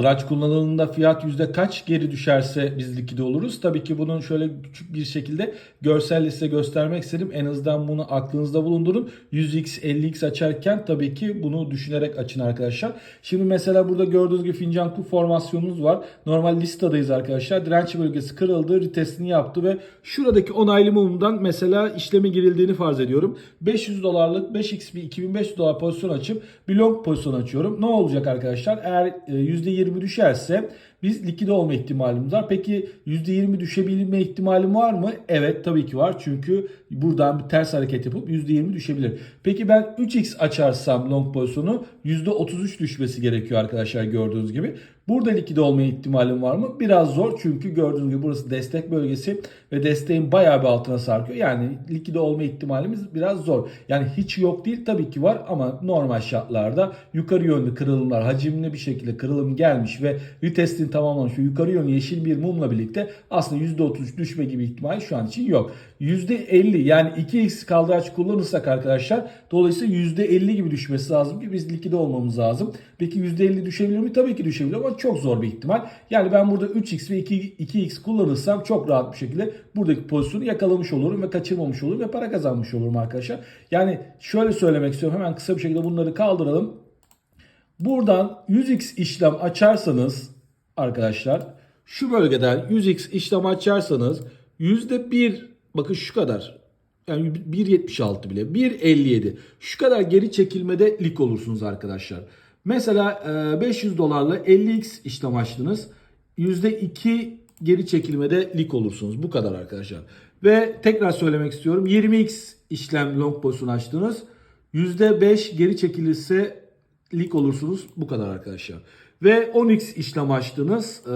Araç kullanıldığında fiyat yüzde kaç geri düşerse biz likide oluruz. Tabii ki bunun şöyle küçük bir şekilde görselle size göstermek istedim. En azından bunu aklınızda bulundurun. 100x 50x açarken tabii ki bunu düşünerek açın arkadaşlar. Şimdi mesela burada gördüğünüz gibi fincan kup formasyonumuz var. Normal listadayız arkadaşlar. Direnç bölgesi kırıldı. Retestini yaptı ve şuradaki onaylı mumdan mesela işleme girildiğini farz ediyorum. 500 dolarlık 5x bir 2500 dolar pozisyon açıp bir long pozisyon açıyorum. Ne olacak arkadaşlar? Eğer e, %20 düşerse biz likide olma ihtimalimiz var. Peki %20 düşebilme ihtimalim var mı? Evet tabii ki var. Çünkü buradan bir ters hareket yapıp %20 düşebilir. Peki ben 3x açarsam long pozisyonu %33 düşmesi gerekiyor arkadaşlar gördüğünüz gibi. Burada likide olma ihtimalim var mı? Biraz zor çünkü gördüğünüz gibi burası destek bölgesi ve desteğin bayağı bir altına sarkıyor. Yani likide olma ihtimalimiz biraz zor. Yani hiç yok değil tabii ki var ama normal şartlarda yukarı yönlü kırılımlar hacimli bir şekilde kırılım gelmiş ve retestin tamamlanmış ve yukarı yönlü yeşil bir mumla birlikte aslında %33 düşme gibi ihtimal şu an için yok. %50 yani 2x kaldıraç kullanırsak arkadaşlar dolayısıyla %50 gibi düşmesi lazım ki biz likide olmamız lazım. Peki %50 düşebilir mi? Tabii ki düşebilir ama çok zor bir ihtimal. Yani ben burada 3x ve 2, 2x kullanırsam çok rahat bir şekilde buradaki pozisyonu yakalamış olurum ve kaçırmamış olurum ve para kazanmış olurum arkadaşlar. Yani şöyle söylemek istiyorum hemen kısa bir şekilde bunları kaldıralım. Buradan 100x işlem açarsanız arkadaşlar şu bölgeden 100x işlem açarsanız %1 bakın şu kadar yani 1.76 bile 1.57 şu kadar geri çekilmede lik olursunuz arkadaşlar. Mesela e, 500 dolarla 50x işlem açtınız. %2 geri çekilmede lik olursunuz. Bu kadar arkadaşlar. Ve tekrar söylemek istiyorum. 20x işlem long pozisyon açtınız. %5 geri çekilirse lik olursunuz. Bu kadar arkadaşlar. Ve 10x işlem açtınız. e,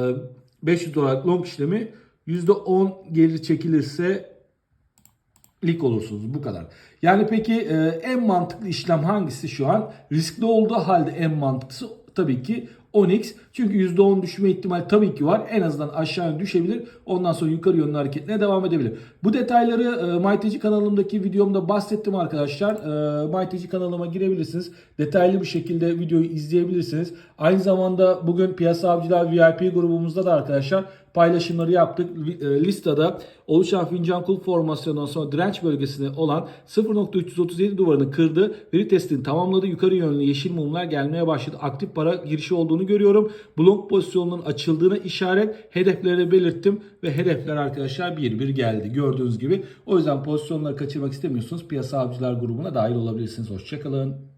500 dolar long işlemi %10 geri çekilirse lik olursunuz. Bu kadar. Yani peki e, en mantıklı işlem hangisi şu an? Riskli olduğu halde en mantıklısı tabii ki 10x. Çünkü %10 düşme ihtimali tabii ki var. En azından aşağı düşebilir. Ondan sonra yukarı yönlü hareketine devam edebilir. Bu detayları e, MyTeci kanalımdaki videomda bahsettim arkadaşlar. E, MyTeci kanalıma girebilirsiniz. Detaylı bir şekilde videoyu izleyebilirsiniz. Aynı zamanda bugün Piyasa Avcılar VIP grubumuzda da arkadaşlar paylaşımları yaptık. E, Listada oluşan fincan kulp formasyonundan sonra direnç bölgesinde olan 0.337 duvarını kırdı. Veri testini tamamladı. Yukarı yönlü yeşil mumlar gelmeye başladı. Aktif para girişi olduğunu görüyorum. Blok pozisyonunun açıldığını işaret. Hedefleri belirttim ve hedefler arkadaşlar bir bir geldi. Gördüğünüz gibi. O yüzden pozisyonları kaçırmak istemiyorsunuz. Piyasa Avcılar grubuna dahil olabilirsiniz. Hoşçakalın.